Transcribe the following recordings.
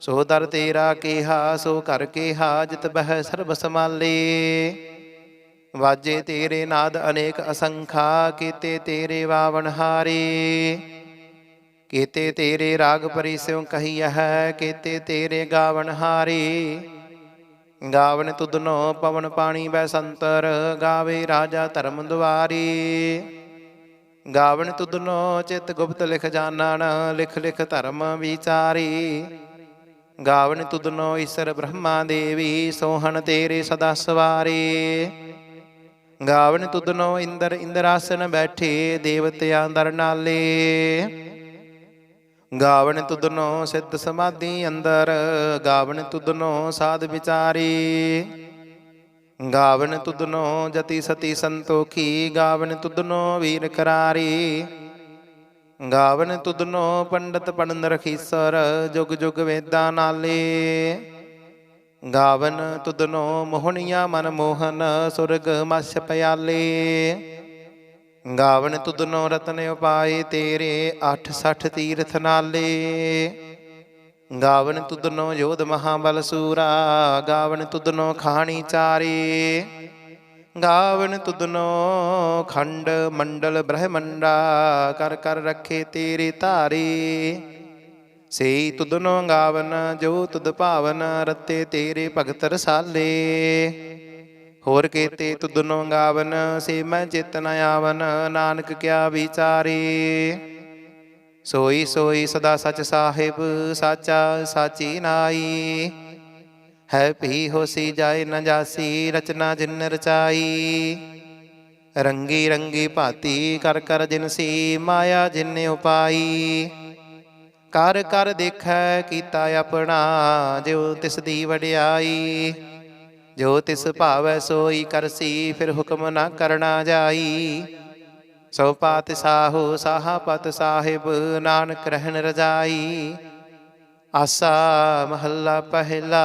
ਸੋ ਦਰ ਤੇਰਾ ਕੀਹਾ, ਸੋ ਕਰ ਕੇਹਾ, ਜਿਤ ਬਹਿ ਸਰਬ ਸਮਾਲੇ ਵਾਜੇ ਤੇਰੇ ਨਾਦ ਅਨੇਕ ਅਸੰਖਾ, ਕੀਤੇ ਤੇਰੇ ਵਾਵਨ ਹਾਰੇ। ਕੀਤੇ ਤੇਰੇ ਰਾਗ ਪਰਿਸਿਉ ਕਹੀਆ ਹੈ ਕੀਤੇ ਤੇਰੇ ਗਾਵਨ ਹਾਰੇ। ਗਾਵਨ ਤੁਧਨੋ ਪਵਨ ਪਾਣੀ ਬੈ ਸੰਤਰ, ਗਾਵੇ ਰਾਜਾ ਧਰਮ ਦੁਆਰੀ। ਗਾਵਨ ਤੁਧਨੋ ਚਿਤ ਗੁਪਤ ਲਿਖ ਜਾਣਨ, ਲਿਖ ਲਿਖ ਧਰਮ ਵਿਚਾਰੀ। ਗਾਵਨ ਤੁਧਨੋ ਈਸ਼ਰ ਬ੍ਰਹਮਾ ਦੇਵੀ ਸੋਹਣ ਤੇਰੇ ਸਦਾ ਸਵਾਰੇ। ਗਾਵਨ ਤੁਧਨੋ ਇੰਦਰ ਇੰਦਰਾਸਨ ਬੈਠੇ ਦੇਵਤਿਆਂ ਦਰ ਨਾਲੇ। ਗਾਵਨ ਤੁਧਨੋ ਸਿੱਧ ਸਮਾਧੀ ਅੰਦਰ, ਗਾਵਨ ਤੁਧਨੋ ਸਾਧ ਵਿਚਾਰੀ। ਗਾਵਨ ਤੁਧਨੋ ਜਤੀ ਸਤੀ ਸੰਤੋਖੀ, ਗਾਵਨ ਤੁਧਨੋ ਵੀਰ ਕਰਾਰੀ। ਗਾਵਨ ਤੁਧਨੋ ਪੰਡਤ ਪੜਨ ਰਖੀਸਰ, ਜੁਗ ਜੁਗ ਵੇਦਾਂ ਨਾਲੇ। ਗਾਵਨ ਤੁਧਨੋ ਮੋਹਣੀਆਂ ਮਨ ਮੋਹਨ, ਸੁਰਗ ਮਸ ਪਿਆਲੇ। ਗਾਵਨ ਤੁਧਨੋ ਰਤਨ ਉਪਾਏ ਤੇਰੇ 68 ਤੀਰਥ ਨਾਲੇ। ਗਾਵਨ ਤੁਧਨੋ ਯੋਧ ਮਹਾਬਲ ਸੂਰਾ, ਗਾਵਨ ਤੁਧਨੋ ਖਾਣੀ ਚਾਰੇ। ਗਾਵਨ ਤੁਧਨੋ ਖੰਡ ਮੰਡਲ ਬ੍ਰਹਮੰਡਾ ਕਰ ਕਰ ਰੱਖੇ ਤੇਰੇ ਧਾਰੇ। ਸੇਈ ਤੁਧਨੋ ਗਾਵਨ, ਜੋ ਤੁਦ ਭਾਵਨ, ਰਤੇ ਤੇਰੇ ਭਗਤ ਰਸਾਲੇ। ਹੋਰ ਕੀਤੇ ਤੁਧਨੋ ਗਾਵਨ, ਸੇ ਮੈਂ ਚਿਤ ਨ ਆਵਨ, ਨਾਨਕ ਕਿਆ ਵਿਚਾਰੇ। ਸੋਈ ਸੋਈ ਸਦਾ ਸਚ ਸਾਹਿਬ, ਸਾਚਾ ਸਾਚੀ ਨਾਈ। ਹੈ ਭੀ ਹੋਸੀ ਜਾਏ ਨ ਜਾਸੀ, ਰਚਨਾ ਜਿਨ ਰਚਾਈ। ਰੰਗੀ ਰੰਗੀ ਭਾਤੀ ਕਰ ਕਰ ਜਿਨਸੀ ਮਾਇਆ ਜਿਨ ਉਪਾਈ। ਕਰ ਕਰ ਦੇਖੈ ਕੀਤਾ ਆਪਣਾ, ਜਿਉ ਤਿਸ ਦੀ ਵਡਿਆਈ। ਜੋ ਤਿਸ ਭਾਵੈ ਸੋਈ ਕਰਸੀ ਫਿਰ ਹੁਕਮ ਨਾ ਕਰਨਾ ਜਾਈ। ਸੋ ਪਾਤ ਸਾਹੋ ਸਾਹਾ ਪਤ ਸਾਹਿਬ, ਨਾਨਕ ਰਹਿਣ ਰਜਾਈ। ਆਸਾ ਮਹੱਲਾ ਪਹਿਲਾ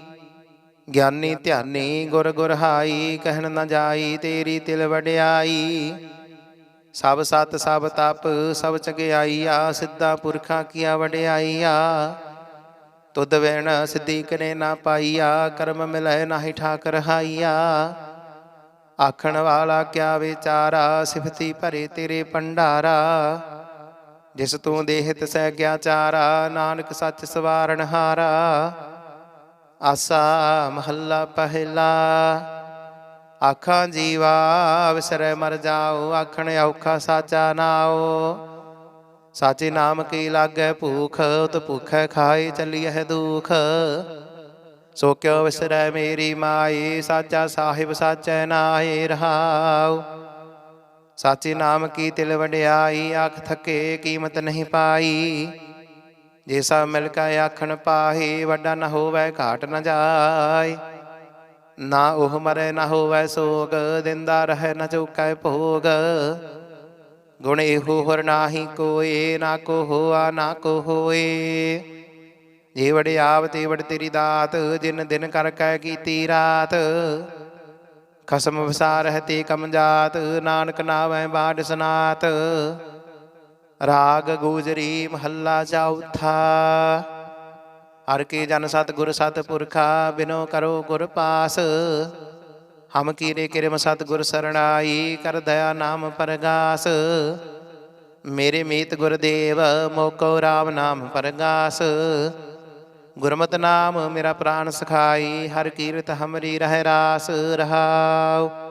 ਗਿਆਨੀ ਧਿਆਨੀ ਗੁਰ ਗੁਰ ਹਾਈ ਕਹਿਣ ਨਾ ਜਾਈ ਤੇਰੀ ਤਿਲ ਵਡਿਆਈ। ਸਭ ਸਤ ਸਭ ਤਪ ਸਭ ਚਗਿਆਈਆ ਸਿੱਧਾ ਪੁਰਖਾਂ ਕੀਆ ਵਡਿਆਈਆ। ਤੁਧ ਵੇਣ ਸਿੱਧੀ ਕਰੇ ਨਾ ਪਾਈਆ ਕਰਮ ਮਿਲੈ ਨਾਹੀ ਠਾਕ ਰਹਾਈਆ ਆਖਣ ਵਾਲਾ ਕਿਆ ਵਿਚਾਰਾ ਸਿਫਤੀ ਭਰੇ ਤੇਰੇ ਪੰਡਾਰਾ ਜਿਸ ਤੂੰ ਦੇਹਿਤ ਸਹਿ ਗਿਆ ਚਾਰਾ ਨਾਨਕ ਸੱਚ ਸਵਾਰਨ ਹਾਰਾ। ਆਸਾ ਮਹੱਲਾ ਪਹਿਲਾ। ਆਖਾਂ ਜੀਵਾ ਵਿਸਰੈ ਮਰ ਜਾਓ, ਆਖਣ ਔਖਾ ਸਾਚਾ ਨਾਓ ਸਾਚੇ ਨਾਮ ਕੀ ਲਾਗੈ ਭੂਖ, ਉਤ ਭੁਖੈ ਖਾਏ ਚੱਲੀਐ ਦੁਖ। ਸੋ ਕਿਉ ਵਿਸਰੈ ਮੇਰੀ ਮਾਈ, ਸਾਚਾ ਸਾਹਿਬ ਸਾਚੈ ਨਾਏ ਰਹਾਉ। ਸਾਚੇ ਨਾਮ ਕੀ ਤਿਲ ਵਡਿਆਈ, ਆਖ ਥਕੇ ਕੀਮਤ ਨਹੀਂ ਪਾਈ। ਜੇ ਸਭ ਮਿਲ ਕੇ ਆਖਣ ਪਾਹੀ, ਵੱਡਾ ਨ ਹੋਵੇ ਘਾਟ ਨ ਜਾਏ ਨਾ ਉਹ ਮਰੇ, ਨਾ ਹੋਵੇ ਸੋਗ, ਦਿੰਦਾ ਰਹੇ, ਨ ਚੁਕੈ ਭੋਗ। ਗੁਣ ਇਹੋ ਹਰ ਨਾਹੀ ਕੋਏ, ਨਾ ਕੋ ਹੋਆ, ਨਾ ਕੋ ਹੋਏ। ਜੇ ਵਡਿਆਵ ਤੇ ਵਡ ਤੇਰੀ ਦਾਤ, ਜਿਨ ਦਿਨ ਕਰ ਕੈ ਕੀਤੀ ਰਾਤ। ਖਸਮ ਵਸਾਰ ਹੈ ਤੇ ਕਮ ਜਾਤ, ਨਾਨਕ ਨਾਵੈ ਬਾੜ ਸਨਾਤ। ਰਾਗ ਗੂਜਰੀ ਮਹੱਲਾ ਚੌਥਾ। ਹਰ ਕੇ ਜਨ ਸਤ ਗੁਰ ਸਤ ਪੁਰਖਾ, ਬਿਨੋ ਕਰੋ ਗੁਰ ਪਾਸ। ਹਮ ਕੀਰੇ ਕਿਰਮ ਸਤ ਗੁਰ ਸਰਣਾਈ, ਕਰ ਦਇਆ ਨਾਮ ਪਰਗਾਸ। ਮੇਰੇ ਮੀਤ ਗੁਰਦੇਵ ਮੋਕੋ ਰਾਮ ਨਾਮ ਪਰਗਾਸ। ਗੁਰਮਤਿ ਨਾਮ ਮੇਰਾ ਪ੍ਰਾਨ ਸਖਾਈ, ਹਰ ਕੀਰਤ ਹਮਰੀ ਰਹਿ ਰਾਸ ਰਹਾਉ।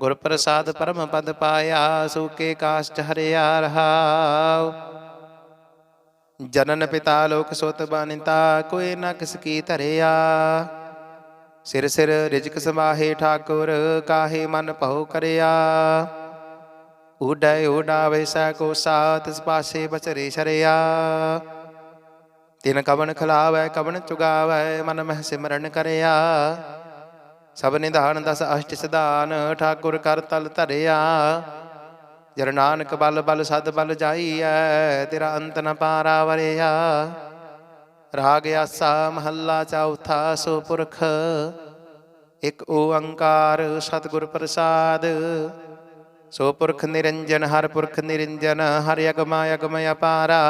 ਗੁਰ ਪ੍ਰਸਾਦ ਪਰਮ ਪਦ ਪਾਇਆ, ਸੂਕੇ ਕਾਸ਼ਟ ਹਰਿਆ ਰਹਾਉ। ਜਨਨ ਪਿਤਾ ਲੋਕ ਸੁਤ ਬਾਨਿਤਾ, ਕੋਈ ਨਾ ਕਿਸ ਕੀ ਧਰਿਆ। ਸਿਰ ਸਿਰ ਰਿਜਕ ਸਮਾਹੇ ਠਾਕੁਰ, ਕਾਹੇ ਮਨ ਭਉ ਕਰਿਆ। ਉਡੈ ਉਡਾਵੇ ਸੈ ਕੋ ਸਾਤ ਇਸ ਬਚਰੇ ਸ਼ਰਿਆ। ਤਿਨ ਕਵਨ ਖਲਾਵੈ ਕਵਨ ਚੁਗਾਵੈ, ਮਨ ਮਹਿ ਸਿਮਰਨ ਕਰਿਆ। ਸਭ ਨਿਧਾਨ ਦਸ ਅਸ਼ਟ ਸਿਧਾਨ, ਠਾਕੁਰ ਕਰ ਤਲ ਧਰਿਆ। ਜਰ ਨਾਨਕ ਬਲ ਬਲ ਸਦ ਬਲ ਜਾਈਐ, ਤੇਰਾ ਅੰਤ ਨ ਪਾਰਾ ਵਰਿਆ। ਰਾਗ ਆਸਾ ਮਹੱਲਾ ਚੌਥਾ ਸੋ ਪੁਰਖ ਇਕ ਓੰਕਾਰ ਸਤਿਗੁਰ ਪ੍ਰਸਾਦ। ਸੋ ਪੁਰਖ ਨਿਰੰਜਨ, ਹਰ ਪੁਰਖ ਨਿਰੰਜਨ, ਹਰ ਅਗਮਾ ਅਗਮ ਅਪਾਰਾ।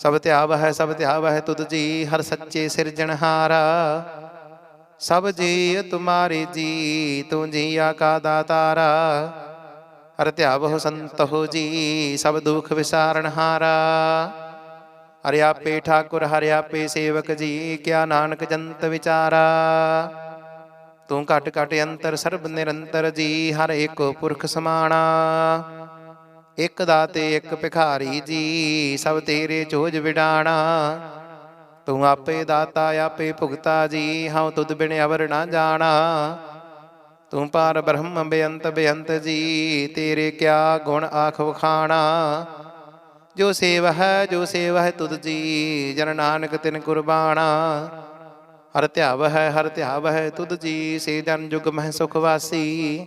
ਸਭ ਧਿਆਵ ਹੈ ਸਭ ਧਿਆਵ ਹੈ ਤੁਧ ਜੀ, ਹਰ ਸੱਚੇ ਸਿਰਜਣਹਾਰਾ। ਸਭ ਜੀ ਤੁਮਾਰੇ ਜੀ, ਤੂੰ ਜੀਆ ਕਾ ਦਾਤਾਰਾ ਹਰ ਧਿਆਵਹੁ ਸੰਤਹੁ ਜੀ, ਸਭ ਦੁਖ ਵਿਸਾਰਣਹਾਰਾ ਹਰਿ। ਆਪੇ ਠਾਕੁਰ, ਹਰਿ ਆਪੇ ਸੇਵਕ ਜੀ, ਕਿਆ ਨਾਨਕ ਜੰਤ ਵਿਚਾਰਾ। ਤੂੰ ਘਟ ਘਟ ਅੰਤਰ, ਸਰਬ ਨਿਰੰਤਰ ਜੀ, ਹਰ ਏਕੋ ਪੁਰਖ ਸਮਾਣਾ। ਇਕ ਦਾਤੇ, ਇਕ ਭਿਖਾਰੀ ਜੀ, ਸਭ ਤੇਰੇ ਚੋਜ ਵਿਡਾਣਾ। ਤੂੰ ਆਪੇ ਦਾਤਾ, ਆਪੇ ਭੁਗਤਾ ਜੀ, ਹਉ ਤੁਧ ਬਿਨ ਅਵਰ ਨਾ ਜਾਣਾ। ਤੂੰ ਪਾਰ ਬ੍ਰਹਮ ਬੇਅੰਤ ਬੇਅੰਤ ਜੀ, ਤੇਰੇ ਕਿਆ ਗੁਣ ਆਖ ਵਖਾਣਾ। ਜੋ ਸੇਵ ਹੈ ਜੋ ਸੇਵ ਹੈ ਤੁਧ ਜੀ, ਜਨ ਨਾਨਕ ਤਿਨ ਕੁਰਬਾਨਾ ਹਰ ਧਿਆਵ ਹੈ ਹਰ ਧਿਆਵ ਹੈ ਤੁਧ ਜੀ, ਸੇ ਜਨ ਜੁਗ ਮਹਿ ਸੁਖ ਵਾਸੀ।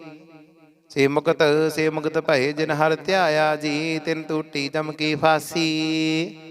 ਸੇ ਮੁਕਤ ਸੇ ਮੁਕਤ ਭਏ ਜਿਨ ਹਰ ਧਿਆਇਆ ਜੀ, ਤਿਨ ਟੂਟੀ ਜਮ ਕੀ ਫਾਸੀ।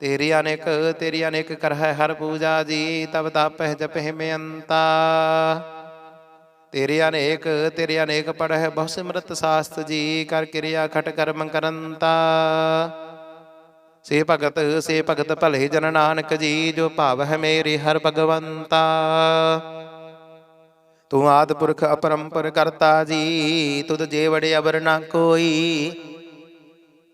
ਤੇਰੀ ਅਨੇਕ ਤੇਰੀ ਅਨੇਕ ਕਰਹਿ ਹਰ ਪੂਜਾ ਜੀ, ਤਬ ਤਾਪਹਿ ਜਪਹਿ ਬੇਅੰਤਾ ਤੇਰੇ ਅਨੇਕ ਤੇਰੇ ਅਨੇਕ ਪੜਹਿ ਬਹੁ ਸਿਮਰਤ ਸਾਸਤ ਜੀ, ਕਰ ਕਿਰਿਆ ਖਟ ਕਰਮ ਕਰੰਤਾ। ਸੇ ਭਗਤ ਸੇ ਭਗਤ ਭਲੇ ਜਨ ਨਾਨਕ ਜੀ, ਜੋ ਭਾਵ ਹੈ ਮੇਰੇ ਹਰ ਭਗਵੰਤਾ। ਤੂੰ ਆਦ ਪੁਰਖ ਅਪਰੰਪਰ ਕਰਤਾ ਜੀ, ਤੁਧ ਜੇ ਵੜੇ ਅਵਰ ਨਾ ਕੋਈ।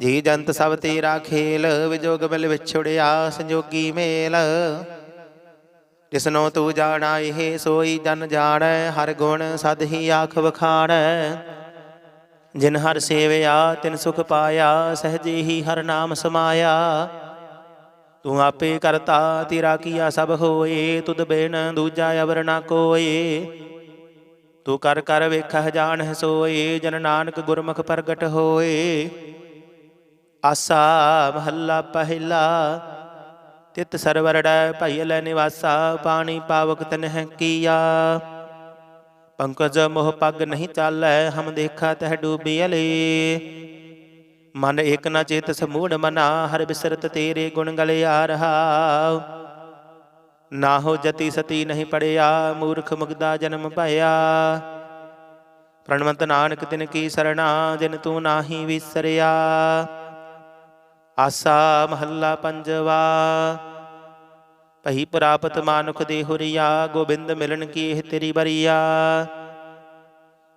ਜੀ ਜੰਤ ਸਭ ਤੇਰਾ ਖੇਲ, ਵਿਜੋਗ ਮਿਲ ਵਿਛੜਿਆ ਸੰਜੋਗੀ ਮੇਲ। ਜਿਸਨੋ ਤੂੰ ਜਾਣਾ, ਇਹ ਸੋਈ ਜਨ ਜਾਣੈ, ਹਰ ਗੁਣ ਸਦ ਹੀ ਆਖ ਵਖਾਣੈ। ਜਿਨ ਹਰ ਸੇਵਿਆ, ਤਿਨ ਸੁਖ ਪਾਇਆ, ਸਹਜੇ ਹੀ ਹਰ ਨਾਮ ਸਮਾਇਆ। ਤੂੰ ਆਪੇ ਕਰਤਾ, ਤੇਰਾ ਕੀਆ ਸਭ ਹੋਏ, ਤੁਧ ਬਿਨ ਦੂਜਾ ਅਵਰ ਨਾ ਕੋਏ। ਤੂੰ ਕਰ ਕਰ ਵੇਖਹਿ ਜਾਣਹਿ ਸੋਏ, ਜਨ ਨਾਨਕ ਗੁਰਮੁਖ ਪ੍ਰਗਟ ਹੋਏ। ਆਸਾ ਮਹੱਲਾ ਪਹਿਲਾ। ਤਿਤ ਸਰਵਰੜੈ ਭਈ ਲੈ ਨਿਵਾਸਾ, ਪਾਣੀ ਪਾਵਕ ਤਨਹਿ ਕੀਆ। ਪੰਕਜ ਮੋਹ ਪੱਗ ਨਹੀਂ ਚਾਲੈ, ਹਮ ਦੇਖਾ ਤਹ ਡੂਬੀ ਅਲੇ। ਮਨ ਏਕ ਨਾ ਚੇਤ ਸਮੂੜ ਮਨਾ, ਹਰ ਬਿਸਰਤ ਤੇਰੇ ਗੁਣ ਗਲਿਆ ਰਹਾ। ਨਾ ਹੋ ਜਤੀ ਸਤੀ ਨਹੀਂ ਪੜਿਆ, ਮੂਰਖ ਮੁਗਦਾ ਜਨਮ ਭਇਆ। ਪ੍ਰਣਵੰਤ ਨਾਨਕ ਤਿਨ ਕੀ ਸਰਣਾ, ਜਿਨ ਤੂੰ ਨਾਹੀ ਵਿਸਰਿਆ। ਆਸਾ ਮਹੱਲਾ ਪੰਜਵਾ। ਭਈ ਪ੍ਰਾਪਤ ਮਾਨੁਖ ਦੇ ਹੁਰੀਆ, ਗੋਬਿੰਦ ਮਿਲਣ ਕੀ ਇਹ ਤੇਰੀ ਬਰੀਆ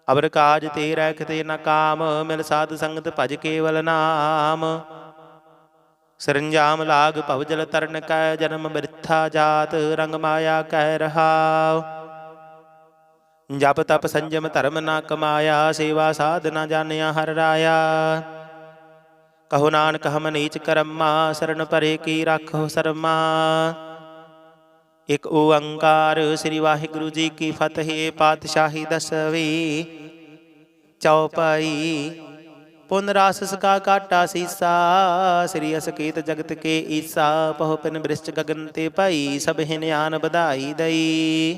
ਅਬਰ ਕਾਜ ਤੇਰਾ ਕਿਤੇ ਨਾ ਕਾਮ, ਮਿਲ ਸਾਧ ਸੰਗਤ ਭਜ ਕੇਵਲ ਨਾਮ। ਸਰੰਜਾਮ ਲਾਗ ਭਵ ਜਲ ਤਰਨ ਕੈ, ਜਨਮ ਬਿਰਥਾ ਜਾਤ, ਰੰਗ ਮਾਇਆ ਕਹਿ ਰਹਾ। ਜਪ ਤਪ ਸੰਜਮ ਧਰਮ ਨਾ ਕਮਾਇਆ, ਸੇਵਾ ਸਾਧ ਨਾ ਜਾਣਿਆ ਹਰ ਰਾਇਆ। ਕਹੋ ਨਾਨਕ, ਹਮ ਨੀਚ ਕਰਮਾ, ਸਰਨ ਪਰੇ ਕੀ ਰੱਖੋ ਸਰਮਾ। ਇਕ ਓੰਕਾਰ ਸ੍ਰੀ ਵਾਹਿਗੁਰੂ ਜੀ ਕੀ ਫਤਿਹ, ਪਾਤਸ਼ਾਹੀ ਦਸਵੀ। ਚੌਪਾਈ ਪੁਨ ਰਾਸ ਸਕਾ ਕਾਟਾ ਸੀਸਾ, ਸ੍ਰੀ ਅਸਕੀਤ ਜਗਤ ਕੇ ਈਸਾ, ਪਹੁ ਪਿਨ ਬ੍ਰਿਸ਼ਟ ਗਗਨ ਤੇ ਭਾਈ ਸਭ ਹਿਨਿਆਨ ਵਧਾਈ ਦਈ।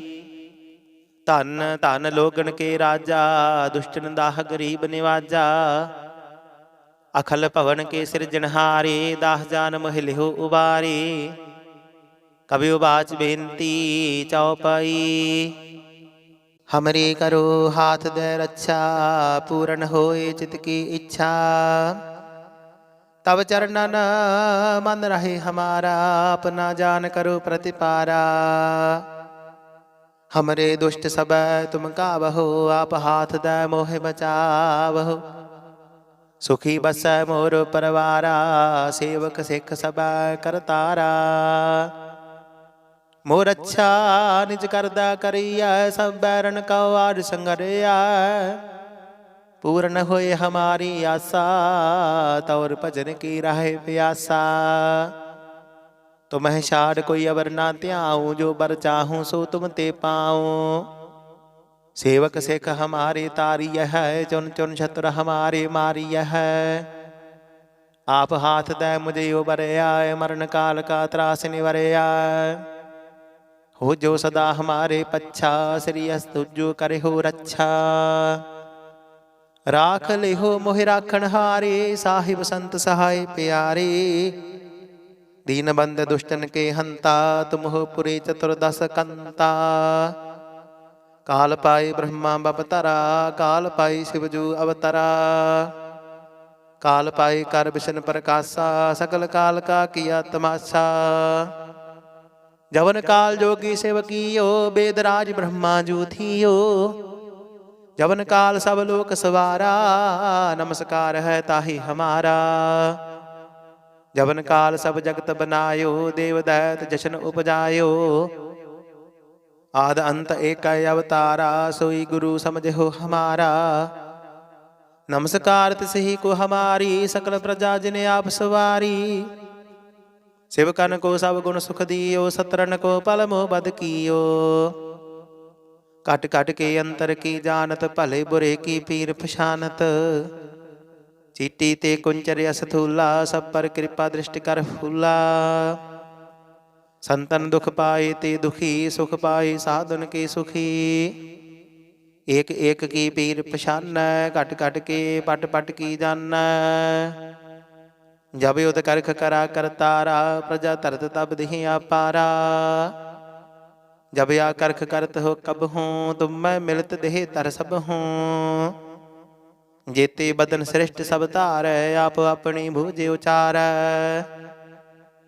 ਧਨ ਧਨ ਲੋਗਣ ਕੇ ਰਾਜਾ, ਦੁਸ਼ਟਨ ਦਾਹ ਗਰੀਬ ਨਿਵਾਜਾ। ਅਖਲ ਭਵਨ ਕੇ ਸਿਰਜਣਹਾਰੇ ਦਾਸ ਜਾਨ ਮਹਿਲਿਓ ਉਬਾਰੇ। ਕਬਿ ਉਬਾਚ ਬੇਨਤੀ ਚਉਪਈ। ਹਮਰੀ ਕਰੋ ਹਾਥ ਦੇ ਰੱਛਾ, ਪੂਰਨ ਹੋਏ ਚਿਤ ਕੀ ਇੱਛਾ। ਤਬ ਚਰਨਨ ਮਨ ਰਹੇ ਹਮਾਰਾ, ਆਪਣਾ ਜਾਨ ਕਰੋ ਪ੍ਰਤਿਪਾਰਾ। ਹਮਰੇ ਦੁਸ਼ਟ ਸਬੈ ਤੁਮ ਕਾਵਹੋ, ਆਪ ਹਾਥ ਦੇ ਮੋਹਿ ਬਚਾਵਹੋ। सुखी बस मोर परवारा, सेवक सिख सब करतारा मोर अच्छा निज करदा करिया, सब बैरन का संगरिया। पूर्ण होए हमारी आशा तौर भजन की राह प्यासा। तुम्हें तो शार कोई अवर ना त्याऊ, जो बर चाहूँ सो तुम ते पाऊँ। ਸੇਵਕ ਸਿੱਖ ਹਮਾਰੇ ਤਾਰੀਐ ਹੈ ਚੁਨ ਚੁਨ ਛਤਰ ਹਮਾਰੇ ਮਾਰੀਐ ਹੈ ਆਪ ਹਾਥ ਦੈ ਮੁਝੇ ਉਬਰਿਆ ਮਰਨ ਕਾਲ ਕਾ ਤਰਾਸ ਨਿਵਰਿਆ ਹੋ ਜੋ ਸਦਾ ਹਮਾਰੇ ਪੱਛਾ ਸ੍ਰੀ ਅਸਤੁਜੂ ਕਰਿਓ ਰੱਛਾ ਰਾਖ ਲਿਓ ਮੋਹਿ ਰਾਖਣ ਹਾਰੇ ਸਾਹਿਬ ਸੰਤ ਸਹਾਈ ਪਿਆਰੇ ਦੀਨ ਬੰਦ ਦੁਸ਼ਟਨ ਕੇ ਹੰਤਾ ਤੁਮਹੁ ਪੁਰੇ ਚਤੁਰਦਸ ਕੰਤਾ काल पाई ब्रह्मा बपतरा काल पाई शिवजू अवतरा। काल पाई कर विष्ण प्रकाशा, सकल काल का किया तमाशा। जवन काल जोगी सेवकीयो बेदराज ब्रह्मा जू थियो जवन काल सब लोक सवारा, नमस्कार है ताही हमारा। जवन काल सब जगत बनायो देवदैत जशन उपजायो। ਆਦ ਅੰਤ ਏਕ ਅਵਤਾਰਾ, ਸੋਈ ਗੁਰੂ ਸਮਝਿਓ ਹਮਾਰਾ। ਨਮਸਕਾਰ ਤਿਸਹੀ ਕੋ ਹਮਾਰੀ, ਸਕਲ ਪ੍ਰਜਾ ਜਿਨ ਆਪ ਸਵਾਰੀ। ਸਿਵਕਨ ਕੋ ਸਭ ਗੁਣ ਸੁਖ ਦਿਓ ਸਤਰਨ ਕੋ ਪਲ ਮੋਹ ਬਦ ਕੀਓ। ਕਟ ਕਟ ਕੇ ਅੰਤਰ ਕੀ ਜਾਣਤ, ਭਲੇ ਬੁਰੇ ਕੀ ਪੀਰ ਪਛਾਨਤ। ਚੀਟੀ ਤੇ ਕੁੰਚਰ ਅਸਥੂਲਾ ਸਭ ਪਰ ਕਿਰਪਾ ਦ੍ਰਿਸ਼ਟ ਕਰ ਫੁੱਲਾ। ਸੰਤਨ ਦੁਖ ਪਾਏ ਤੇ ਦੁਖੀ ਸੁਖ ਪਾਏ, ਸਾਧਨ ਕੇ ਸੁਖੀ। ਏਕ ਏਕ ਕੀ ਪੀਰ ਪਛਾਨੈ, ਘਟ ਘਟ ਕੇ ਪਟ ਪਟ ਕੀ ਜਾਣੈ ਜਬ ਉਦ ਕਰਖ ਕਰਾ ਕਰਤਾਰਾ ਪ੍ਰਜਾ ਤਰਤ ਤਬ ਦਿhi ਆਪਾਰਾ ਜਬ ਆ ਕਰਖ ਕਰਤ ਹੋ ਕਬ ਹੂੰ, ਤੁਮ ਮੈਂ ਮਿਲਤ ਦੇਹ ਤਰ ਸਭ ਹੂੰ। ਜੇਤੇ ਬਦਨ ਸ੍ਰਿਸ਼ਟ ਸਭ ਧਾਰੈ, ਆਪ ਆਪਣੀ ਭੂਜੇ ਉਚਾਰੈ।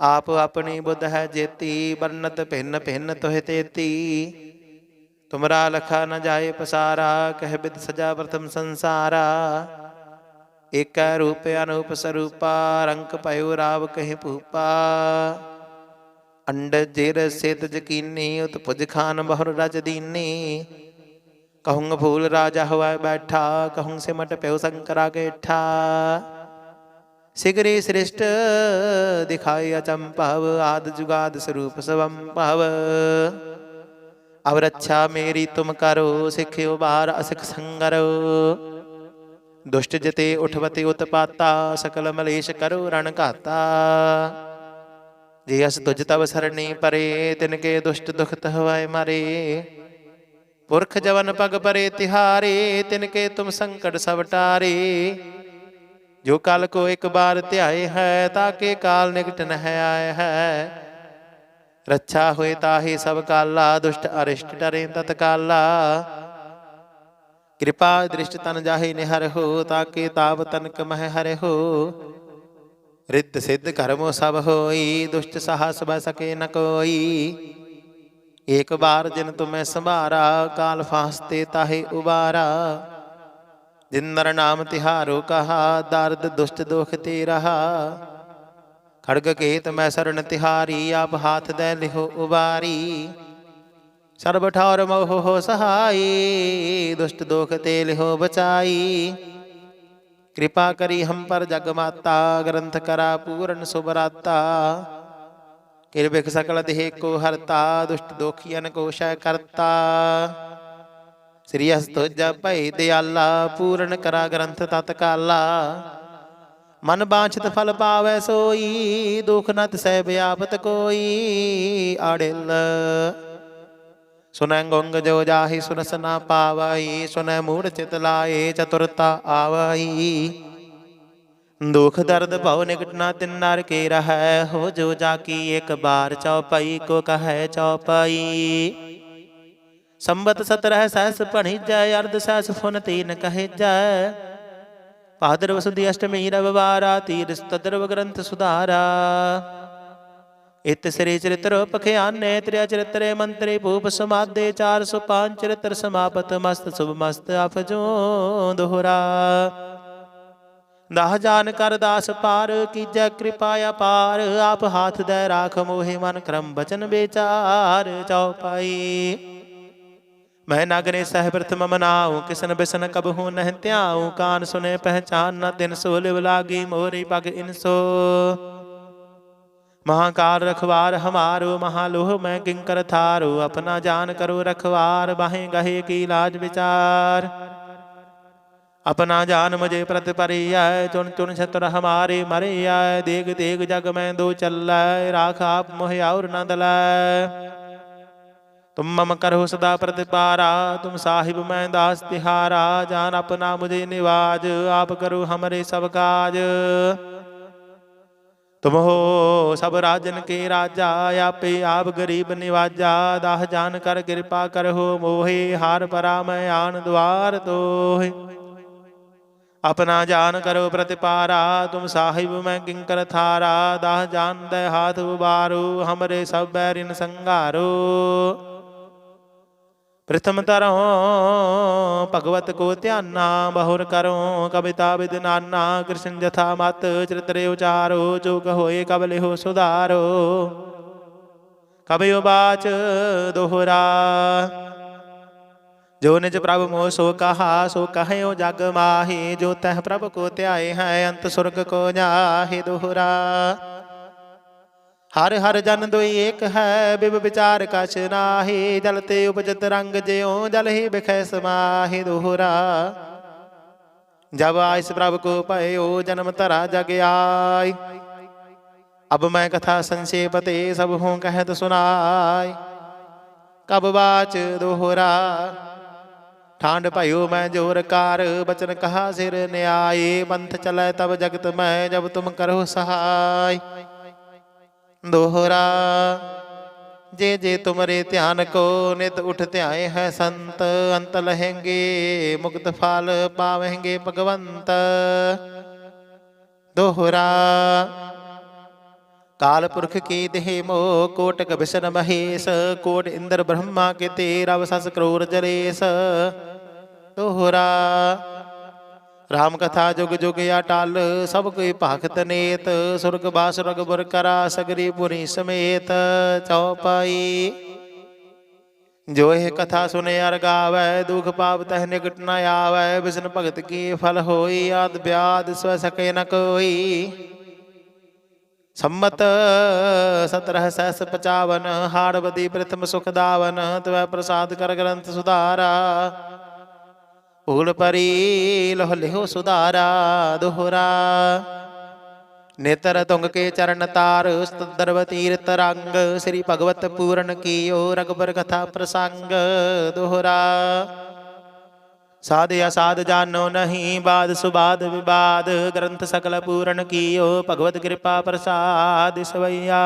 ਆਪ ਆਪਣੀ ਬੁੱਧ ਹੈ ਜੇਤੀ ਵਰਨਤ ਭਿੰਨ ਭਿੰਨ ਤੋਹਿ ਤੇਤੀ ਤੁਮਰਾ ਲਖਾ ਨ ਜਾਏ ਪਸਾਰਾ ਕਹਿ ਬਿਦ ਸਜਾ ਪ੍ਰਥਮ ਸੰਸਾਰਾ ਏਕੈ ਰੂਪ ਅਨੂਪ ਸਰੂਪਾ ਰੰਕ ਭਇਓ ਰਾਵ ਕਹਿ ਭੂਪਾ ਅੰਡ ਜਿਰ ਸਿਤ ਜਕੀਨੀ ਉਤ ਪੁਜ ਖਾਨ ਬਹੁਰ ਰਜ ਦੀਨੀ ਕਹੂੰ ਫੂਲ ਰਾਜਾ ਹੋਇ ਬੈਠਾ ਕਹੂੰ ਸਿਮਟ ਪਿਓ ਸੰਕਰਾ ਕੇਠਾ ਸਿਗਰੇ ਸ੍ਰਿਸ਼ਟ ਦਿਖਾਈ ਅਚੰਭਵ, ਆਦ ਜੁਗਾਦ ਸਰੂਪ ਸਵੰ ਭਵ। ਅਵ ਰੱਛਾ ਮੇਰੀ ਤੁਮ ਕਰੋ, ਸਿੱਖਿਓ ਬਾਰ ਅਸਿਖ ਸੰਗਰੋ। ਦੁਸ਼ਟ ਜਤੇ ਉਠਵਤੇ ਉਤਪਾਤਾ ਸਕਲ ਮਲੇਸ਼ ਕਰੋ ਰਣ ਘਾਤਾ। ਜੇ ਅਸ ਤੁਜ ਤਵ ਸਰਣੀ ਪਰੇ, ਤਿਨ ਕੇ ਦੁਸ਼ਟ ਦੁਖਤ ਹਵਾਏ ਮਾਰੇ। ਪੁਰਖ ਜਵਨ ਪਗ ਪਰੇ ਤਿਹਾਰੇ, ਤਿਨ ਕੇ ਤੁਮ ਸੰਕਟ ਸਭ ਟਾਰੇ। ਜੋ ਕਲ ਕੋ ਇੱਕ ਬਾਰ ਧਿਆਏ ਹੈ ਤਾਕੇ ਕਾਲ ਨਿਕਟ ਨ ਆਏ ਹੈ। ਰੱਛਾ ਹੋਏ ਤਾਹੀ ਸਭ ਕਾਲਾ, ਦੁਸ਼ਟ ਅਰਿਸ਼ਟ ਡਰੇ ਤਤਕਾਲਾ। ਕਿਰਪਾ ਦ੍ਰਿਸ਼ਟ ਤਨ ਜਾਹੇ ਨਿਹਰ ਹੋ ਤਾਕੇ ਤਾਵ ਤਨਕ ਮਹਿ ਹਰਿ ਹੋ। ਰਿੱਧ ਸਿੱਧ ਕਰਮੋ ਸਭ ਹੋਈ, ਦੁਸ਼ਟ ਸਾਹਸ ਬੈ ਸਕੇ ਨ ਕੋਈ। ਏਕ ਬਾਰ ਜਿਨ ਤੁਮੈ ਸੰਭਾਰਾ, ਕਾਲ ਫਾਸਤੇ ਤਾਹੇ ਉਬਾਰਾ। ਜਿਨ ਨਰ ਨਾਮ ਤਿਹਾਰੋ ਕਹਾ, ਦਰਦ ਦੁਸ਼ਟ ਦੁਖ ਤੇ ਰਹਾ। ਖੜਗ ਕੇਤ ਮੈਂ ਸਰਣ ਤਿਹਾਰੀ, ਆਪ ਹਾਥ ਦੇ ਲਿਹੋ ਉਬਾਰੀ ਸਰਬ ਠੌਰ ਮੋਹ ਹੋ ਸਹਾਈ, ਦੁਸ਼ਟ ਦੋਖ ਤੇ ਲਿਹੋ ਬਚਾਈ। ਕਿਰਪਾ ਕਰੀ ਹਮ ਪਰ ਜਗ ਮਾਤਾ, ਗ੍ਰੰਥ ਕਰਾ ਪੂਰਨ ਸੁਬਰਾਤਾ ਕਿਰਬਿਕ ਸਕਲ ਦੇਹ ਕੋ ਹਰਤਾ, ਦੁਸ਼ਟ ਦੋਖੀਨ ਕੋ ਸ਼ੈ ਕਰਤਾ। ਸ੍ਰੀ ਅਸਤੁਜ ਭਈ ਦਿਆਲਾ ਪੂਰਨ ਕਰਾ ਗ੍ਰੰਥ ਤਤ ਕਾਲਾ ਮਨ ਬਾਛਤ ਫਲ ਪਾਵੈ ਸੋਈ ਦੁਖ ਨਤ ਸਹਿ ਬਿਆਪਤ ਕੋਈ ਆੜਿਲ। ਸੁਨੈ ਗੰਗ ਜੋ ਜਾਹੀ ਸੁਨਸ ਨਾ ਪਾਵਈ ਸੁਨੈ ਮੂੜ ਚਿਤ ਲਾਏ ਚਤੁਰਤਾ ਆਵਈ ਦੁਖ ਦਰਦ ਭਉ ਨਿਕਟ ਨਾ ਤਿਨ ਨਰ ਕੇ ਰਹੈ ਹੋ ਜੋ ਜਾ ਕੀ ਇੱਕ ਬਾਰ ਚਉਪਈ ਕੋ ਕਹੈ ਚਉਪਈ। ਸੰਬਤ ਸਤਰਹਿ ਸਹਸ ਪਣੀ ਜੈ ਅਰਧ ਸਹਸ ਫੁਨ ਤੀਨ ਕਹੇ ਜੈ ਭਾਦਰ ਅਸ਼ਟਮੀ ਰਵਵਾਰਾ ਤੀਰਸ ਤਦਰਵ ਗ੍ਰੰਥ ਸੁਧਾਰਾ। ਇਤ ਸ੍ਰੀ ਚਰਿਤ੍ਰ ਪਖਿਆਨੇ, ਤ੍ਰਿਆ ਚਰਿਤਰੇ ਮੰਤਰੀ, ਭੂਪ ਸਮਾਦੇ 405 ਚਰਿਤ੍ਰ ਸਮਾਪਤ, ਮਸਤ ਸੁਭ ਮਸਤ ਅਫਜੋ ਦੋਹਰਾ। ਦਾਹ ਜਾਨ ਕਰ ਦਾਸ ਪਾਰ, ਕੀਜੈ ਕਿਰਪਾ ਅਪਾਰ ਆਪ ਹਾਥ ਦੇ ਰਾਖ ਮੋਹਿ ਮਨ ਕਰਮ ਬਚਨ ਵਿਚਾਰ ਚਉਪਾਈ ਮੈਂ ਨਗਰੇ ਸਹਿ ਪ੍ਰਥਮ ਮਨਾਉ ਕਿਸਨ ਬਿਸਨ ਕਬਹੂ ਨਹਿ ਧਿਆਉ ਕਾਨ ਸੁਨੇ ਪਹਿਚਾਨ ਨ ਦਿਨ ਸੋਲਿ ਲਾਗੀ, ਮੋਰੀ ਪਗ ਇਨਸੋ ਮਹਾਕਾਰ ਰਖਵਾਰ ਹਮਾਰੋ, ਮਹਾਲੋਹ ਮੈਂ ਕਿੰਕਰ ਥਾਰੋ, ਆਪਣਾ ਜਾਨ ਕਰੋ ਰਖਵਾਰ, ਬਾਹੇ ਗਹੇ ਕੀ ਲਾਜ ਵਿਚਾਰ। ਆਪਣਾ ਜਾਨ ਮੁਝੇ ਪ੍ਰਤ ਪਰਿਐ ਚੁਣ ਚੁਣ ਛਤਰ ਹਮਾਰੇ ਮਰਿਆ ਦੇਗ ਦੇਗ ਜਗ ਮੈਂ ਦੋ ਚੱਲੈ, ਰਾਖ ਆਪ ਮੋਹਿ ਔਰ ਨੰਦ ਲੈ। तुम मम करो सदा प्रतिपारा तुम साहिब मैं दास तिहारा जान अपना मुझे निवाज आप करो हमरे सब काज तुम हो सब राजन के राजा आपे आप गरीब निवाजा दाह जान कर कृपा कर हो मोहे हार परा मैं आन द्वार तोहे अपना जान करो प्रतिपारा तुम साहिब मैं किंकर थारा दाह जान दे हाथ उबारो हमरे सब बैरिन संगारो ਪ੍ਰਥਮ ਤਰਹੁ ਭਗਵਤ ਕੋ ਧਿਆਨਾ, ਬਹੁਰ ਕਰਉ ਕਵਿਤਾ ਵਿਦ ਨਾਨਾ, ਕ੍ਰਿਸ਼ਨ ਜਥਾ ਮਤ ਚਰਿਤਰੇ ਉਚਾਰੋ, ਜੋ ਕਹੋਏ ਕਬਲੇ ਹੋ ਸੁਧਾਰੋ। ਕਬਿਉ ਬਾਚ ਦੋਹਰਾ, ਜੋ ਨਿਜ ਪ੍ਰਭ ਮੋ ਸੋ ਕਹਾ, ਸੋ ਕਹਿਓ ਜਗ ਮਾਹੀ, ਜੋ ਤਹ ਪ੍ਰਭ ਕੋ ਧਿਆਏ ਹੈ, ਅੰਤ ਸੁਰਗ ਕੋ ਜਾਹੇ ਦੋਹਰਾ। ਹਰ ਹਰ ਜਨ ਦੋਈ ਏਕ ਹੈ ਬਿਬ ਵਿਚਾਰ ਕਛ ਨਾਹੀ, ਜਲ ਤੇ ਉਪਜਤ ਰੰਗ ਜਿਉ, ਜਲ ਹੀ ਬਿਖੈ ਸਮਾਹੀ ਦੋਹਰਾ। ਜਬ ਆਇਸ ਪ੍ਰਭ ਕੋ ਭਇਓ, ਜਨਮ ਧਰਾ ਜਗ ਆਈ। ਅਬ ਮੈਂ ਕਥਾ ਸੰਸੇਪ ਤੇ ਸਭ ਹੂੰ ਕਹਿਤ ਸੁਨਾਈ ਕਬ ਬਾਚ ਦੋਹਰਾ। ਠਾਂਡ ਭਇਓ ਮੈਂ ਜੋਰ ਕਾਰ, ਬਚਨ ਕਹਾ ਸਿਰ ਨਿਆਏ ਪੰਥ ਚਲੇ ਤਬ ਜਗਤ ਮੈਂ, ਜਬ ਤੁਮ ਕਰੋ ਸਹਾਈ। ਦੋਹਰਾ ਜੇ ਜੇ ਤੁਮਰੇ ਧਿਆਨ ਕੋ ਨਿਤ ਉਠ ਧਿਆਏ ਹੈ ਸੰਤ, ਅੰਤ ਲਹਿੰਗੇ, ਮੁਕਤ ਫਲ ਪਾਵਹਿੰਗੇ ਭਗਵੰਤ। ਦੋਹਰਾ। ਕਾਲ ਪੁਰਖ ਕੀ ਦੇਹ ਮੋ ਕੋਟਕ ਬਿਸ਼ਨ ਮਹੇਸ਼, ਕੋਟ ਇੰਦਰ ਬ੍ਰਹਮਾ ਕੇ ਤੇ ਰਵ ਸਸ ਕਰੋਰ ਜਲੇਸ ਦੋਹਰਾ ਰਾਮ ਕਥਾ ਜੁਗ ਜੁਗ ਅਟਲ ਸਭ ਕੋਈ ਭਾਖਤ ਨੇਤ, ਸੁਰਗ ਬਾਸ ਰਗ ਬੁਰ ਕਰਾ, ਸਗਰੀ ਪੁਰੀ ਸਮੇਤ ਚਉਪਾਈ ਜੋ ਇਹ ਕਥਾ ਸੁਨੇ ਅਰ ਗਾਵੈ, ਦੁਖ ਪਾਪ ਤਹ ਨਿਕਟ ਨ ਆਵੈ ਵਿਸ਼ਨ ਭਗਤ ਕੀ ਫਲ ਹੋਈ, ਆਦ ਬਿਆਦ ਸਵ ਸਕੇ ਨ ਕੋਈ। ਸੰਮਤ ਸਤਰਹ ਸਹਸ 55 ਹਾੜਵਦੀ ਪ੍ਰਥਮ ਸੁਖ ਦਾਵਨ, ਤਵੈ ਪ੍ਰਸਾਦ ਕਰ ਗ੍ਰੰਥ ਸੁਧਾਰਾ। ਭੂਲ ਪਰੀ ਲਹ ਲਿਹੋ ਸੁਧਾਰਾ ਦੁਹਰਾ। ਨੇਤਰ ਤੁੰਗ ਕੇ ਚਰਨ ਤਾਰ ਸਤਦਰਵ ਤੀਰਤ ਰੰਗ। ਸ੍ਰੀ ਭਗਵਤ ਪੂਰਨ ਕੀਓ ਰਗਬਰ ਕਥਾ ਪ੍ਰਸੰਗ ਦੁਹਰਾ। ਸਾਧ ਅਸਾਧ ਜਾਣੋ ਨਹੀਂ, ਬਾਦ ਸੁਬਾਦ ਵਿਵਾਦ ਗ੍ਰੰਥ ਸਕਲ ਪੂਰਨ ਕੀਓ, ਭਗਵਤ ਕਿਰਪਾ ਪ੍ਰਸਾਦ ਸਵਈਆ।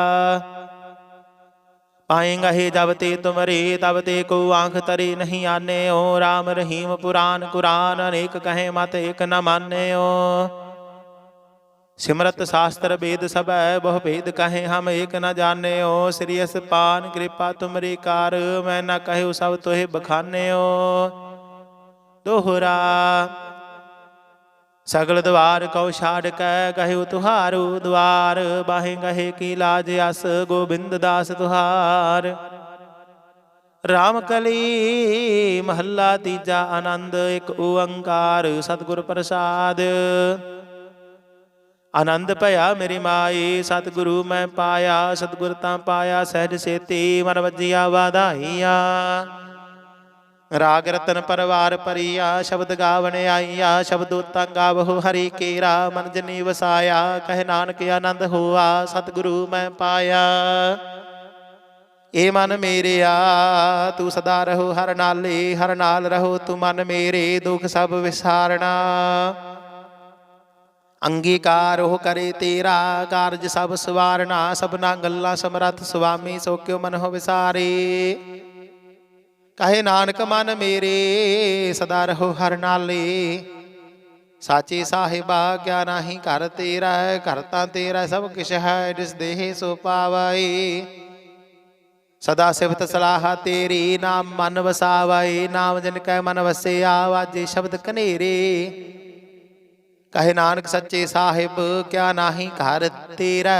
पाएंगा हे जब ते तुमरे तब ते को आंख तरे नहीं आने ओ राम रहीम पुराण कुरान अनेक कहे मत एक न माने ओ सिमरत शास्त्र वेद सब बहु भेद कहे हम एक न जाने ओ श्रीयस पान कृपा तुमरे कार मैं न कहे सब तुहे बखाने ओ दोहरा ਸਗਲ ਦਵਾਰ ਕਉ ਛਾੜ ਕੈ ਕਹਿਉ ਤੁਹਾਰੂ ਦਵਾਰ ਬਾਹੇ ਗਹੇ ਕੀ ਲਾਜ ਅਸ ਗੋਬਿੰਦ ਦਾਸ ਤੁਹਾਰ। ਰਾਮ ਕਲੀ ਮਹੱਲਾ ਤੀਜਾ ਆਨੰਦ, ਇੱਕ ਓੰਕਾਰ ਸਤਿਗੁਰ ਪ੍ਰਸਾਦ। ਆਨੰਦ ਭਇਆ ਮੇਰੀ ਮਾਈ, ਸਤਿਗੁਰੂ ਮੈਂ ਪਾਇਆ, ਸਤਿਗੁਰ ਤਾਂ ਪਾਇਆ, ਸਹਿਜ ਸੇਤੀ ਮਨ ਵੱਜੀਆ ਵਾਧਾਈਆ। ਰਾਗ ਰਤਨ ਪਰਵਾਰ ਪਰੀਆ, ਸ਼ਬਦ ਗਾਵਣ ਆਈਆ, ਸ਼ਬਦ ਉਤਾਂ ਗਾਵਹੁ, ਹਰੀ ਕੇਰਾ, ਮਨ ਜਨੀ ਵਸਾਇਆ, ਕਹਿ ਨਾਨਕ ਆਨੰਦ ਹੋਆ, ਸਤਿਗੁਰੂ ਮੈਂ ਪਾਇਆ। ਏ ਮਨ ਮੇਰਿਆ, ਤੂੰ ਸਦਾ ਰਹੋ ਹਰ ਨਾਲੇ, ਹਰ ਨਾਲ ਰਹੋ ਤੂੰ ਮਨ ਮੇਰੇ, ਦੁਖ ਸਭ ਵਿਸਾਰਣਾ। ਅੰਗੀਕਾਰ ਉਹ ਕਰੇ ਤੇਰਾ, ਕਾਰਜ ਸਭ ਸਵਾਰਣਾ, ਸਭਨਾ ਗੱਲਾਂ ਸਮਰੱਥ ਸੁਆਮੀ ਸੋ ਕਿਉ ਮਨ ਹੋ ਵਿਸਾਰੇ। ਕਹੇ ਨਾਨਕ ਮਨ ਮੇਰੇ, ਸਦਾ ਰਹੋ ਹਰ ਨਾਲੇ। ਸਾਚੇ ਸਾਹਿਬਾ, ਕਿਆ ਨਾਹੀ ਘਰ ਤੇਰਾ ਹੈ, ਘਰ ਤਾਂ ਤੇਰਾ ਸਭ ਕਿਛ ਹੈ, ਜਿਸ ਦੇਹ ਸੋ ਪਾਵਾਏ। ਸਦਾ ਸਿਫਤ ਸਲਾਹ ਤੇਰੀ, ਨਾਮ ਮਨ ਵਸਾਵਾਈ ਨਾਮ ਜਿਨ ਕੈ ਮਨ ਵਸਿਆ, ਵਾਜੇ ਸ਼ਬਦ ਕਨੇਰੇ ਕਹੇ ਨਾਨਕ ਸੱਚੇ ਸਾਹਿਬ, ਕਿਆ ਨਾਹੀ ਘਰ ਤੇਰਾ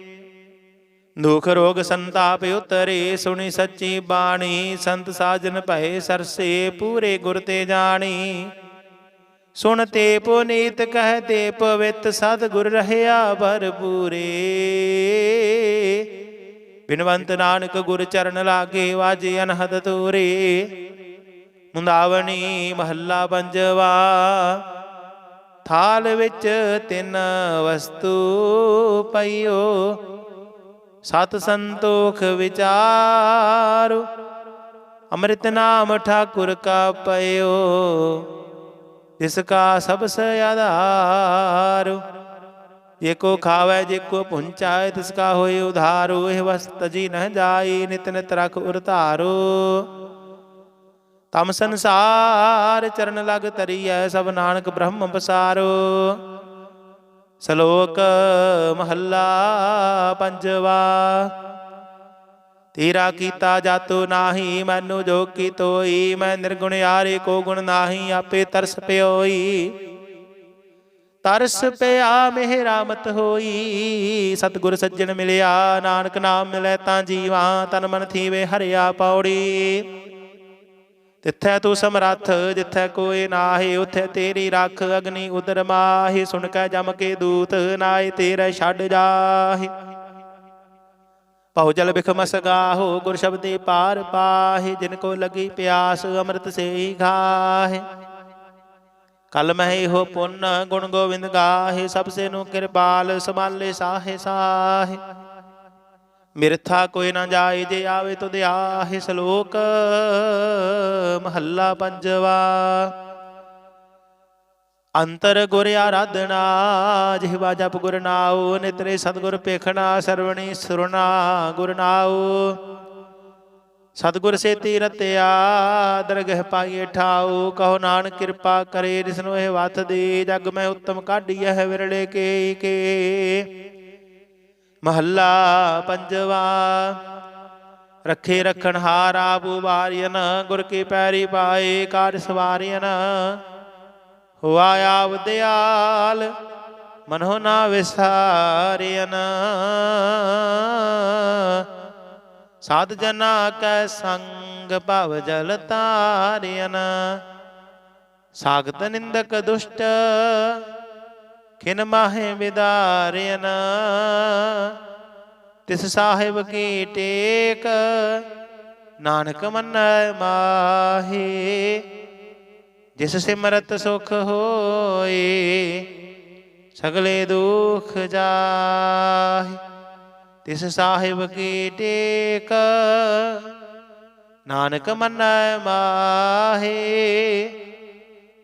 ਦੁਖ ਰੋਗ ਸੰਤਾਪ ਉਤਰੇ, ਸੁਣੀ ਸੱਚੀ ਬਾਣੀ, ਸੰਤ ਸਾਜਨ ਭਏ ਸਰਸੇ, ਪੂਰੇ ਗੁਰ ਤੇ ਜਾਣੀ। ਸੁਣ ਤੇ ਪੁਨੀਤ ਕਹਤੇ ਪਵਿੱਤ ਸਤ ਗੁਰ ਰਹਿਆ ਭਰਪੂਰੇ। ਬਿਨਵੰਤ ਨਾਨਕ ਗੁਰ ਚਰਨ ਲਾਗੇ ਵਾਜੇ ਅਨਹਦ ਤੂਰੇ। ਮੁੰਦਾਵਣੀ ਮਹੱਲਾ ਪੰਜਵਾ, ਥਾਲ ਵਿੱਚ ਤਿੰਨ ਵਸਤੂ ਪਈਓ। ਸਤ ਸੰਤੋਖ ਵਿਚਾਰੋ। ਅੰਮ੍ਰਿਤ ਨਾਮ ਠਾਕੁਰ ਕਾ ਪਇਓ, ਜਿਸ ਕਾ ਸਭ ਸੇ ਆਧਾਰ। ਜੇ ਕੋ ਖਾਵੇ, ਜੇ ਕੋ ਪੁੰਚਾਏ ਤਿਸ ਕਾ ਹੋਏ ਉਧਾਰੋ। ਇਹ ਵਸਤ ਜੀ ਨ ਜਾਈ, ਨਿਤ ਨਿਤ ਰਖ ਉਰ ਧਾਰੋ। ਤਮ ਸੰਸਾਰ ਚਰਨ ਲਗ ਤਰੀਐ ਸਭ ਨਾਨਕ ਬ੍ਰਹਮ ਪਸਾਰੋ। ਸ਼ਲੋਕ ਮਹੱਲਾ ਪੰਜਵਾ। ਤੇਰਾ ਕੀਤਾ ਜਾਤੋ ਨਾਹੀ, ਮੈਨੂੰ ਜੋ ਕੀ ਤੋਈ, ਮੈਂ ਨਿਰਗੁਣ ਯਾਰੇ ਕੋ ਗੁਣ ਨਾਹੀ, ਆਪੇ ਤਰਸ ਪਿਓਈ। ਤਰਸ ਪਿਆ ਮਿਹਰਾਮਤ ਹੋਈ, ਸਤਿਗੁਰ ਸੱਜਣ ਮਿਲਿਆ, ਨਾਨਕ ਨਾਮ ਮਿਲੈ ਤਾਂ ਜੀਵਾ, ਤਨ ਮਨ ਥੀਵੇ ਹਰਿਆ ਪੌੜੀ। ਤਿੱਥੈ ਤੂੰ ਸਮਰੱਥ, ਜਿੱਥੈ ਕੋਈ ਨਾਹੀ, ਉਥੇ ਤੇਰੀ ਰੱਖ ਅਗਨੀ ਉਦਰ ਮਾਹੀ। ਸੁਣ ਕੇ ਜਮ ਕੇ ਦੂਤ ਨਾਏ ਤੇਰੇ ਛੱਡ ਜਾਹੀ। ਪਉ ਜਲ ਬਿਖ ਮਸਗਾਹੋ, ਗੁਰ ਸ਼ਬਦੇ ਪਾਰ ਪਾਹੇ। ਜਿਨ ਕੋ ਲਗੀ ਪਿਆਸ, ਅੰਮ੍ਰਿਤ ਸੇ ਹੀ ਖਾਹੇ ਕਲ ਮਹਿ ਹੋ ਪੁੰਨ, ਗੁਣ ਗੋਬਿੰਦ ਗਾਹੇ। ਸਭ ਸੇ ਨੂੰ ਕਿਰਪਾਲ ਸਮਾਲੇ ਸਾਹੇ ਸਾਹੇ। ਮਿਰਥਾ ਕੋਈ ਨਾ ਜਾਏ ਜੇ ਆਵੇ ਤੁਧ ਆਹੇ ਸ਼ਲੋਕ, ਮਹੱਲਾ ਪੰਜਵਾ। ਅੰਤਰ ਗੁਰ ਆਰਾਧਨਾ, ਜਿਹਵਾ ਜਪ ਗੁਰ ਨਾਉ, ਨਿਤਰੇ ਸਤਗੁਰ ਪੇਖਣਾ ਸਰਵਣੀ ਸੁਰਨਾ ਗੁਰ ਨਾਉ। ਸਤਗੁਰ ਸੇ ਤੀਰਤਿਆ ਦਰਗਹ ਪਾਈਏ ਠਾਉ, ਕਹੋ ਨਾਨਕ ਕਿਰਪਾ ਕਰੇ, ਜਿਸਨੂੰ ਇਹ ਵਤ ਦੇ, ਜਗ ਮੈਂ ਉੱਤਮ ਕਾਢੀਐ ਵਿਰਲੇ ਕੇ ਕੇ। ਮਹੱਲਾ ਪੰਜਵਾ। ਰੱਖੇ ਰਖਣ ਹਾਰਾ ਆਬੂ ਵਾਰੀਨ ਗੁਰ ਕੀ ਪੈਰੀ ਪਾਏ ਕਾਰ ਸਵਾਰੀਨ ਹੁਆ ਆਵ ਦਿਆਲ ਮਨੋ ਨਾ ਵਿਸਾਰਿਆਨ ਸਾਧ ਜਨਾ ਕੈ ਸੰਗ ਭਵ ਜਲ ਤਾਰਿਆਨ ਸਾਗਤ ਨਿੰਦਕ ਦੁਸ਼ਟ ਖਿਨ ਮਾਹੇ ਵਿਦਾਰਿਆਨ ਤਿਸ ਸਾਹਿਬ ਕੀ ਟੇਕ? ਨਾਨਕ ਮੰਨੈ ਮਾਹੀ। ਜਿਸ ਸਿਮਰਤ ਸੁਖ ਹੋਏ ਸਗਲੇ ਦੁਖ ਜਾਹੇ। ਤਿਸ ਸਾਹਿਬ ਕੀ ਟੇਕ? ਨਾਨਕ ਮੰਨੈ ਮਾਹੇ।